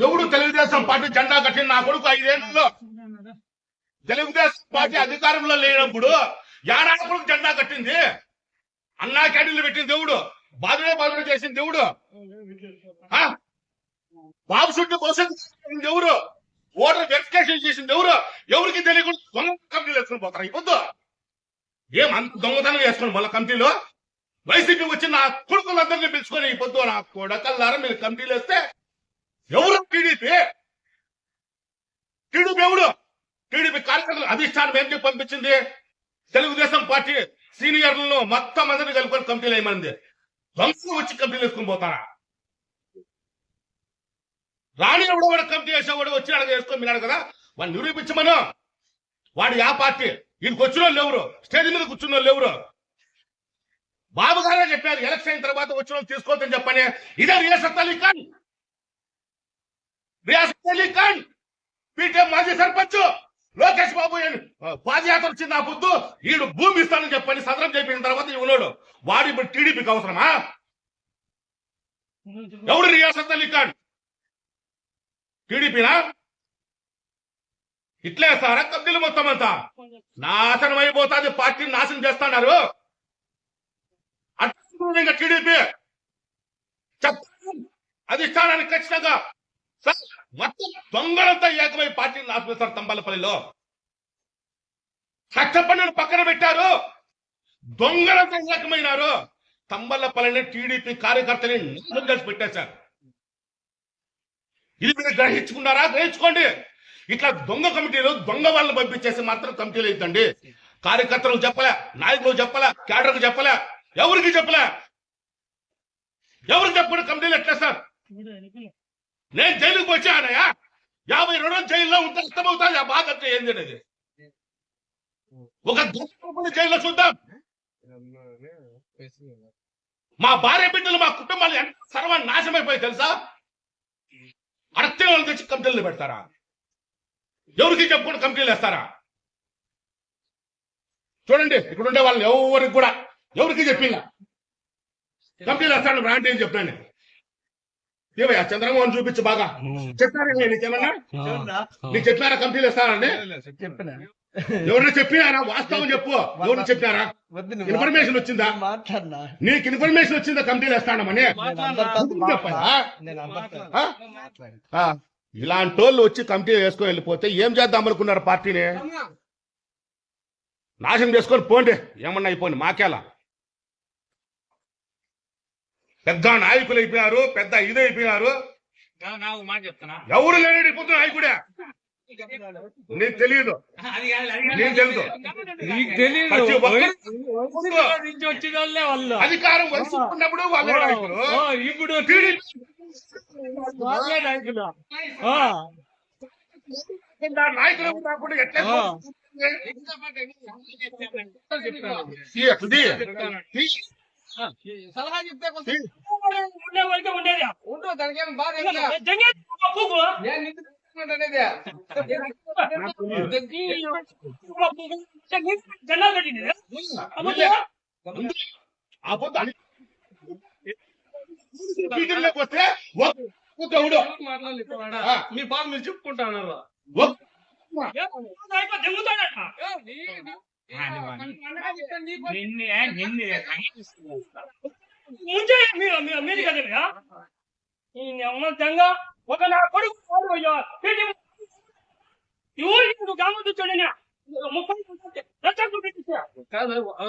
ఎవడు తెలుగుదేశం పార్టీ జెండా కట్టిన నా కొడుకు ఐదేళ్ళలో. తెలుగుదేశం పార్టీ అధికారంలో లేనప్పుడు యాడా కొడుకు జెండా కట్టింది. అన్నా క్యాంటీన్లు పెట్టిన దేవుడు బాధుడే బాధుడే చేసిన దేవుడు ఆ? బాబు సుట్టు కోసం ఎవరు? ఓటర్ వెరిఫికేషన్ చేసింది ఎవరు? ఎవరికి తెలియకుండా దొంగ కంపెనీలు వేసుకుని పోతారు? ఇప్పుడు ఏం అంత దొంగతనం వేసుకోండి వాళ్ళ కంపెనీలో? వైసీపీ వచ్చి నా కొడుకులందరినీ పిలుచుకొని ఈ పొద్దు నా కొడకల్లారా మీరు కంపెనీలు వేస్తే ఎవరు టీడీపీ? టీడీపీ ఎవడు టీడీపీ కార్యకర్తలు అధిష్టానం ఏం చెప్పి పంపించింది? తెలుగుదేశం పార్టీ సీనియర్లను మొత్తం అందరినీ కలుపుకొని కంపెనీలు వేయమంది వంశం వచ్చి కంపెనీలు వేసుకుని పోతారా? రాణి ఎవడో కూడా కంపెనీ వేసేవాడు వచ్చి అడగ వేసుకొని మీరు కదా? వాడిని నిరూపించమను వాడు ఆ పార్టీ. వీళ్ళకి వచ్చిన వాళ్ళు ఎవరు? స్టేజ్ మీద కూర్చున్న వాళ్ళు ఎవరు? బాబు గారే చెప్పారు ఎలక్షన్ అయిన తర్వాత వచ్చిన వాళ్ళు తీసుకోవద్దని చెప్పని. ఇదే రియాసత్ సత్తాలు కానీ రియాసత్ అలీ ఖాన్ పీటీఎం మాజీ సర్పంచ్ లోకేష్ బాబు పాదయాత్ర వచ్చింది నా బుద్ధు ఈడు భూమి ఇస్తానని చెప్పని సదరం చెప్పిన తర్వాత ఈ ఉన్నాడు. వాడు ఇప్పుడు టీడీపీకి అవసరమా? ఎవడు రియాసత్ అలీ ఖాన్ టీడీపీనా? ఇట్లే సారా కబ్జీలు మొత్తం అంతా. నాశనం అయిపోతాది పార్టీని నాశనం చేస్తున్నారు అట్లా ఇంకా టీడీపీ చెప్తాను. అధిష్టానానికి ఖచ్చితంగా మొత్తం దొంగలంతా ఏకమై పార్టీని నాశనం తంబాలపల్లిలో. కష్టపడిన పక్కన పెట్టారు. దొంగలంతా ఏకమైనారు. తంబలపల్లిని టీడీపీ కార్యకర్తని నాశనం చేసి పెట్టేశారు. ఇది మీరు గ్రహించుకున్నారా? గ్రహించుకోండి. ఇట్లా దొంగ కమిటీలు దొంగ వాళ్ళని పంపించేసి మాత్రం కమిటీలు అవుతండి కార్యకర్తలకు చెప్పలే నాయకులకు చెప్పలే క్యాడర్కు చెప్పలే ఎవరికి చెప్పలే? ఎవరికి చెప్పడం కమిటీలు ఎట్లా సార్? నేను జైలుకి వచ్చానయ్యా. యాభై రెండు జైల్లో ఉంటే అర్థమవుతుంది ఆ బాధ ఏం ఏంది ఒక జైల్లో చూద్దాం. మా భార్య బిడ్డలు మా కుటుంబాలు ఎంత సర్వం నాశమైపోయి తెలుసా? అరతే వాళ్ళు తెచ్చి కంపెనీలు పెడతారా? ఎవరికి చెప్పుకుంటూ కంపెనీలు వేస్తారా? చూడండి ఇక్కడ ఉండే వాళ్ళు ఎవరికి కూడా ఎవరికి చెప్పిందా కంపెనీలు వేస్తాను బ్రాండ్ ఏం చెప్పాను ఏమయ్యా చంద్రమోహన్ చూపించు బాగా. చెప్పారా నీకేమన్నా నీకు చెప్పారా? కంపెనీలు వేస్తారని చెప్పిన? ఎవరైనా చెప్పినారా? వాస్తవం చెప్పు. ఎవరు చెప్పారా వద్దు నువ్వు ఇన్ఫర్మేషన్ వచ్చిందా? మాట్లాడినా? నీకు ఇన్ఫర్మేషన్ వచ్చిందా? కంపెనీలు ఆ, ఇలాంటి వాళ్ళు వచ్చి కమిటీ వేసుకొని వెళ్ళిపోతే ఏం చేద్దాం అనుకున్నారు పార్టీని? నాశనం చేసుకొని పోండి. ఏమన్నా అయిపోండి మాకేలా? పెద్ద నాయకులు అయిపోయారు పెద్ద ఇది అయిపోయారు నాకు మాట చెప్తున్నా. ఎవరు లేని పొద్దు నాయకుడే? నీకు తెలియదు. నీకు తెలుసు నీకు వాళ్ళు. అధికారం వయసు ఉన్నప్పుడు వాళ్ళే నాయకులు. ఇప్పుడు నాయకులు. నాయకులు కాకుండా ఎట్లా ఆ. సలహా చెప్తే కొంచెం ఉండే వరకే ఉండేది. ఉంటూ దానికి బాధ నేను. జెండా వస్తే దేవుడు ఆ. మీ బాధ మీరు చెప్పుకుంటా జంగుతాడట. నిన్నే నిన్నే ముందే మీరు మీరు- మీరు కదా ఈ అమ్మ జంగ ఒక నా కొడుకు ఊరికి నువ్వు గ్రామం చూడండి ముప్పై కాదు